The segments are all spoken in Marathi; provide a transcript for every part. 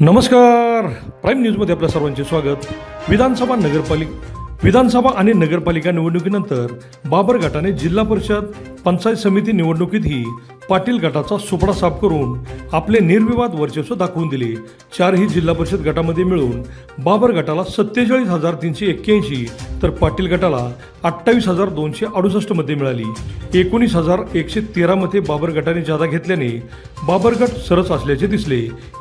नमस्कार. प्राईम न्यूजमध्ये आपल्या सर्वांचे स्वागत. विधानसभा नगरपालिका विधानसभा आणि नगरपालिका निवडणुकीनंतर बाबर गटाने जिल्हा परिषद पंचायत समिती निवडणुकीतही पाटील गटाचा सुपडा साफ करून आपले निर्विवाद वर्चस्व दाखवून दिले. चारही जिल्हा परिषद गटामध्ये मिळून बाबर गटाला सत्तेचाळीस हजार तीनशे एक्क्याऐंशी तर पाटील गटाला अठ्ठावीस हजार दोनशे अडुसष्ट मते मिळाली. एकोणीस हजार एकशे तेरा मते बाबर गटाने जादा घेतल्याने बाबर गट सरस असल्याचे दिसले.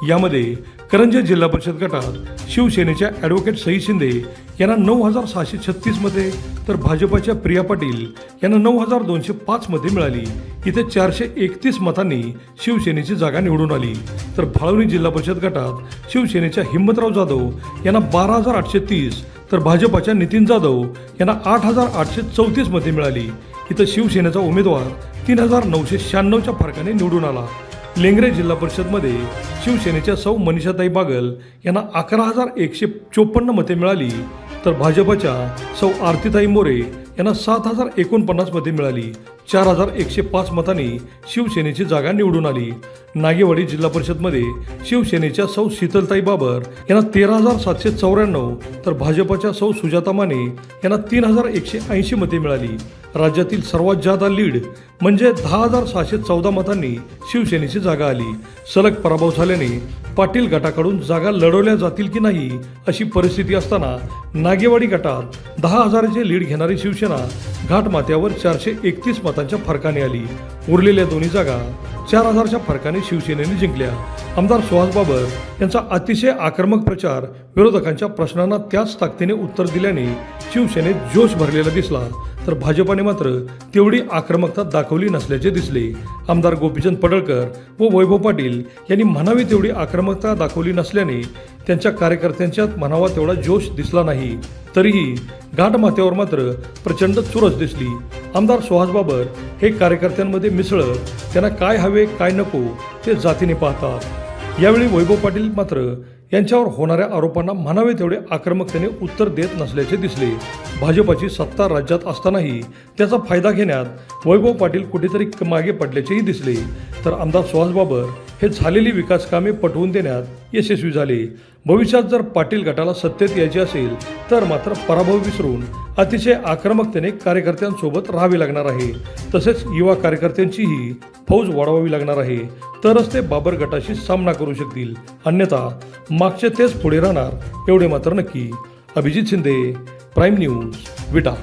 यामध्ये करंजे जिल्हा परिषद गटात शिवसेनेच्या ॲडव्होकेट सई शिंदे यांना नऊ हजार सहाशे छत्तीस मते तर भाजपाच्या प्रिया पाटील यांना नऊ हजार दोनशे पाच मते मिळाली. इथे चारशे एकतीस मतांनी शिवसेनेची जागा निवडून आली. तर भाळवणी जिल्हा परिषद गटात शिवसेनेच्या हिंमतराव जाधव यांना बारा हजार आठशे तीस तर भाजपाच्या नितीन जाधव यांना आठ हजार आठशे चौतीस मते मिळाली. इथं शिवसेनेचा उमेदवार तीन हजार नऊशे शहाण्णवच्या फरकाने निवडून आला. लेंगरे जिल्हा परिषदमध्ये शिवसेनेच्या सौ मनीषाताई बागल यांना अकरा हजार एकशे चोपन्न मते मिळाली तर भाजपच्या सौ आरतीताई मोरे यांना सात हजार एकोणपन्नास मते मिळाली चार हजार एकशे पाच मतांनी शिवसेनेची जागा निवडून आली. नागेवाडी जिल्हा परिषदमध्ये शिवसेनेच्या सौ शीतलताई बाबर यांना तेरा हजार सातशे चौऱ्याण्णव तर भाजपच्या सौ सुजाता माने यांना तीन हजार एकशे ऐंशी मते मिळाली. राज्यातील सर्वात जादा लीड म्हणजे दहा हजार सहाशे चौदा मतांनी शिवसेनेची जागा आली. सलग पराभव झाल्याने पाटील गटाकडून जागा लढवल्या जातील की नाही अशी परिस्थिती असताना नागेवाडी गटात दहा हजाराचे लीड घेणारी शिवसेना घाटमाथ्यावर चारशे एकतीस मतांच्या फरकाने आली. उरलेल्या दोन्ही जागा चार हजारच्या फरकाने शिवसेनेने जिंकल्या. आमदार सुहास बाबर यांचा अतिशय आक्रमक प्रचार विरोधकांच्या प्रश्नांना त्याच ताकदीने उत्तर दिल्याने शिवसेनेत जोश भरलेला दिसला. तर भाजपाने मात्र तेवढी आक्रमकता दाखवली नसल्याचे दिसले. आमदार गोपीचंद पडळकर व वैभव पाटील यांनी म्हणावी तेवढी आक्रमक सकारात्मकता दाखवली नसल्याने त्यांच्या कार्यकर्त्यांच्यात म्हणावा तेवढा जोश दिसला नाही. तरीही घाटमाथ्यावर मात्र प्रचंड चुरस दिसली. आमदार सुहास बाबर हे कार्यकर्त्यांमध्ये मिसळत त्यांना काय हवे काय नको ते जातीने पाहतात. यावेळी वैभव पाटील मात्र यांच्यावर होणाऱ्या आरोपांना म्हणावे तेवढे आक्रमकतेने उत्तर देत नसल्याचे दिसले. भाजपाची सत्ता राज्यात असतानाही त्याचा फायदा घेण्यात वैभव पाटील कुठेतरी मागे पडल्याचेही दिसले. तर आमदार सुहास बाबर हे झालेली विकास कामे पटवून देण्यात यशस्वी झाले. भविष्यात जर पाटील गटाला सत्तेत यायचे असेल तर मात्र पराभव विसरून अतिशय आक्रमकतेने कार्यकर्त्यांसोबत राहावे लागणार आहे. तसेच युवा कार्यकर्त्यांचीही फौज वाढवावी लागणार आहे. तरच ते बाबर गटाशी सामना करू शकतील. अन्यथा मागचे तेच पुढे राहणार एवढे मात्र नक्की. Abhijit Shinde prime news Vita